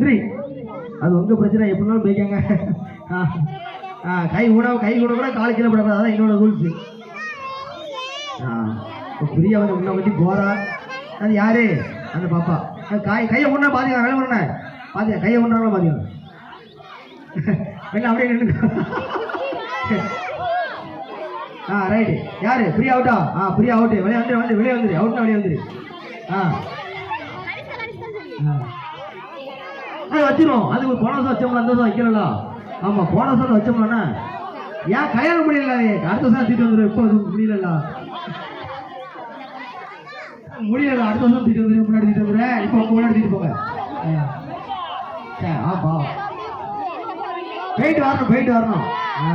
Three அது உங்க பிரச்சனை எப்படினாலும் போய்க்காங்க ஆ. ஆ, கை உணவு கை கூட கூட கால் கீழே போடக்கூடாது அதான் என்னோட ரூல்ஸ் பிரியா வந்து உன்னை பற்றி போறா. அது யாரு? அந்த பாப்பா. அது காய் கையை ஒன்றா பாத்தீங்க வேலை பண்ண பாத்தீங்க கையை ஒன்றாலும் பாத்தீங்க வெளில அப்படியே நின்று ஆ ரைட்டு யாரு? பிரியா அவுட்டா ஆ? பிரியா அவுட்டு வெளியே வந்துரு வந்து வெளியே வந்துரு. அவுட்னா வெளியே வந்துரு. ஆ. ஆ. அது வச்சிரும். அதுக்கு போனஸ் வச்சோம்ல அந்த வருஷம் வைக்கல ஆமா போனஸ் வந்து வச்சோம்லண்ணா ஏன் கல்யாணம் முடியல? அடுத்த வருஷம் தீட்டு வந்துடும் இப்போ முடியல முடியல அடுத்த வருஷம் தீட்டு வந்துடும் முன்னாடி தீட்டு வந்துடுறேன் இப்போ முன்னாடி தீட்டு போங்க. ஆ. போயிட்டு வரணும் போயிட்டு வரணும். ஆ.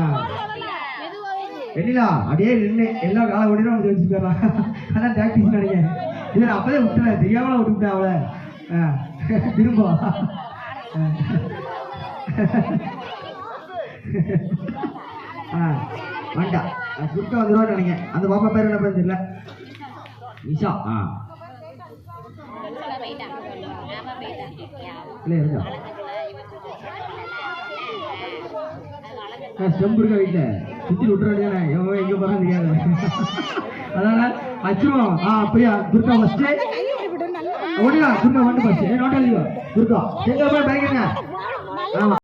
வெண்ணிலா அப்படியே நின்று எல்லா காலை ஓடினா வந்து வச்சுக்கலாம் அதான் டாக்டிஸ் நினைக்கிறேன். இல்லை நான் அப்பதே விட்டுறேன். தெரியாமல் விட்டுவிட்டேன் அவளை. ஆ, திரும்ப ஆ. ஆ வேண்டா குறுக்க வந்துருவான்னு நினைக்கிறேன். அந்த பாப்பா பேர் என்ன பேர் தெரியல? நிஷா. ஆ. இல்லை இருந்தா ஸ்டெம்பு இருக்க வீட்டில் சுற்றி விட்டுற வேண்டியதானே? எவன் எங்கே போகிறான்னு தெரியாது. அதனால வச்சிருவோம் ஆ அப்படியா? துர்கா ஃபஸ்ட்டு ஒன்றுடா துர்கா வந்து ஃபஸ்ட்டு நோட்டல் துர்கா எங்கே போய் ஆமாம்